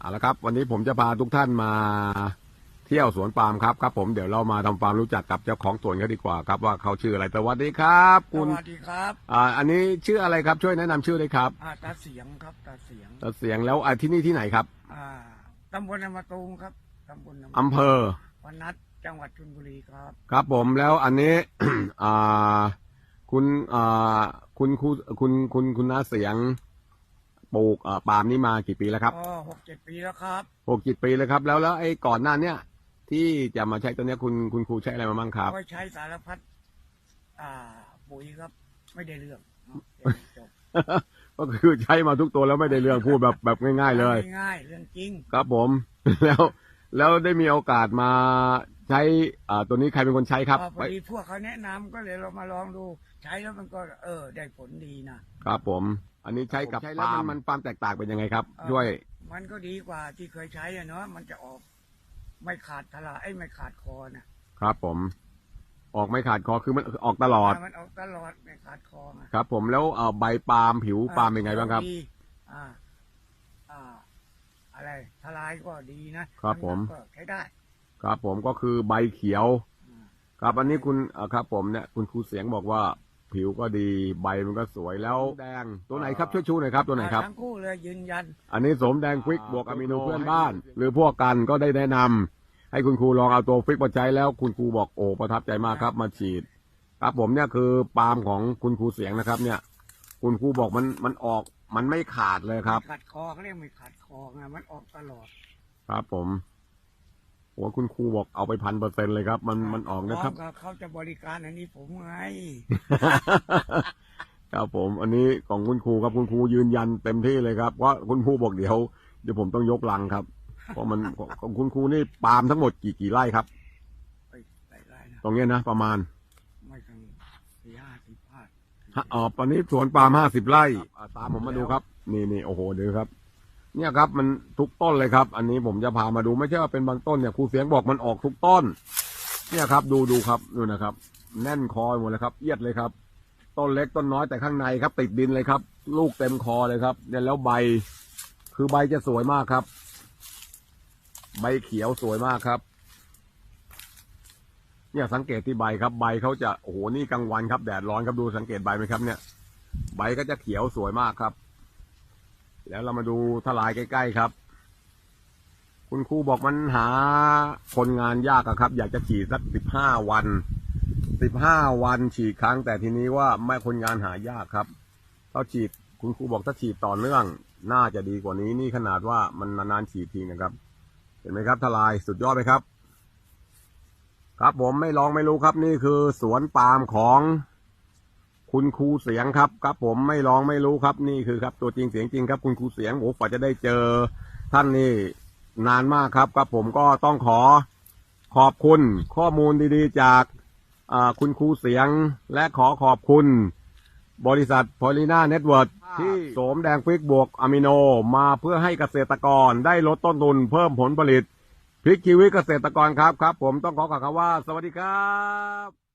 เอาละครับ วันนี้ผมจะพาทุกท่านมาเที่ยวสวนปาล์มครับครับ ผมเดี๋ยวเรามาทำความรู้จักกับเจ้าของสวนเขาดีกว่าครับว่าเขาชื่ออะไรสวัสดีครับ สคุณวัสดีครับอ่าอันนี้ชื่ออะไรครับช่วยแนะนำชื่อเลยครับอ่าตาเสียงครับตาเสียงตัดเสียงแล้วอ่าที่นี่ที่ไหนครับอ่าตำบลนามตูมครับตำบลนามอำเภอวันนัดจังหวัดชลบุรีครับครับผมแล้วอันนี้ อ่าคุณอ่าคุณครูคุณคุณคุณน้าเสียง ปลูกอ่าปาล์มนี่มากี่ปีแล้วครับก็หกเจ็ดปีแล้วครับ หกจิตปีเลยครับ แล้วแล้วไอ้ก่อนหน้าเนี้ยที่จะมาใช้ตัวเนี้ยคุณคุณครูใช้อะไรมาบ้างครับ ก็ใช้สารพัดอ่า ปุ๋ยครับ ไม่ได้เรื่องเนาะจบก็คือใช้มาทุกตัวแล้วไม่ได้เรื่องพูดแบบแบบง่าย ๆเลย ง่ายๆเรื่องจริง ครับผม แล้วแล้วได้มีโอกาสมา ใช้อ่าตัวนี้ใครเป็นคนใช้ครับอ่าพอดีพวกเขาแนะนำก็เลยเรามาลองดู ใช้แล้วมันก็เออ ได้ผลดีนะ ครับ ผม อันนี้ใช้กับปาล์มมันความแตกต่างเป็นยังไงครับช่วย มันก็ดีกว่าที่เคยใช้อะเนาะมันจะออก ไม่ขาดทลายไอ้ยไม่ขาดคอนะครับผม ออกไม่ขาดคอคือมันออกตลอด มันออกตลอดไม่ขาดคอไงครับ ผมแล้วเอ่อใบปาล์มผิวปาล์มเป็นไงบ้างครับ ดีอ่า อ่า อะไรทลายก็ดีนะครับผมก็ใช้ได้ ครับผมก็คือใบเขียวอืมครับอันนี้คุณอ่าครับผมเนี่ยคุณครูเสียงบอกว่าผิวก็ดีใบมันก็สวยแล้วแดงตัวไหนครับช่วยชูหน่อยครับตัวไหนครับ ทั้งคู่เลยยืนยัน อันนี้สมแดงฟิกบวกอะมิโนเพื่อนบ้าน หรือพวกกันก็ได้แนะนำให้คุณครูลองเอาตัวฟิกมาใช้แล้วคุณครูบอกโอ้ประทับใจมากครับมาฉีด ครับผมเนี่ยคือปาล์มของคุณครูเสียงนะครับ เนี่ย คุณครูบอกมันมันออกมันไม่ขาดเลยครับไม่ขาดคอเขาเรียกไม่ขาดคอไงมันออกตลอด ครับผม โอ้คุณครูบอกเอาไปพันเปอร์เซ็นเลยครับ มันมันออกนะครับพมกับเขาจะบริการอันนี้ผมไง ครับผมอันนี้ของคุณครูครับคุณครูยืนยันเต็มที่เลยครับว่าคุณครูบอกเดี๋ยวเดี๋ยวผมต้องยกลังครับ เพราะมันของของคุณครูนี่ปาล์มทั้งหมดกี่กี่ไร่ครับ ไปไล่ไล่นะตรงเนี้ยนะประมาณไม่ถึงสี่ห้าสิบพาด ฮะอ๋อตอนนี้สวนปาล์มห้าสิบไร่อ่าตามผมมาดูครับ นี่นี่โอ้โหเดี๋ยวครับ เนี่ยครับมันทุกต้นเลยครับ อันนี้ผมจะพามาดูไม่ใช่ว่าเป็นบางต้นเนี่ยครูเสียงบอกมันออกทุกต้น เนี่ยครับ ดูดูครับดูนะครับ แน่นคอหมดเลยครับ เอียดเลยครับ ต้นเล็กต้นน้อยแต่ข้างในครับ ติดดินเลยครับ ลูกเต็มคอเลยครับเนี่ยแล้วใบ คือใบจะสวยมากครับ ใบเขียวสวยมากครับ เนี่ยสังเกตที่ใบครับ ใบเขาจะโอ้โหนี่กลางวันครับแดดร้อนครับดูสังเกตใบไหมครับ เนี่ย ใบก็จะเขียวสวยมากครับ แล้วเรามาดูทลายใกล้ ๆครับ คุณครูบอกมันหาคนงานยากอะครับ อยากจะฉีดสักสิบห้าวันสิบห้าวันฉีดครั้ง แต่ทีนี้ว่าไม่คนงานหายากครับเขาฉีดคุณครูบอกถ้าฉีดต่อเนื่อง น่าจะดีกว่านี้นี่ขนาดว่ามันนานๆฉีดทีนะครับ เห็นไหมครับทลายสุดยอดไหมครับ ครับผมไม่ลองไม่รู้ครับ นี่คือสวนปาล์มของ คุณครูเสียงครับครับผมไม่ลองไม่รู้ครับนี่คือครับ ตัวจริงเสียงจริงครับ คุณครูเสียงโอ้กว่าจะได้เจอ ท่านนี่นานมากครับครับผมก็ต้องขอขอบคุณข้อมูลดีๆ จากคุณครูเสียงและขอขอบคุณ บริษัทพอลิน่าเน็ตเวิร์ที่โสมแดงฟิกบวกอะมิโนมาเพื่อให้เกษตรกรได้ลดต้นทุนเพิ่มผลผลิตพลิกชีวิตเกษตรกรครับครับ ผมต้องขอขอบคำว่า สวัสดีครับ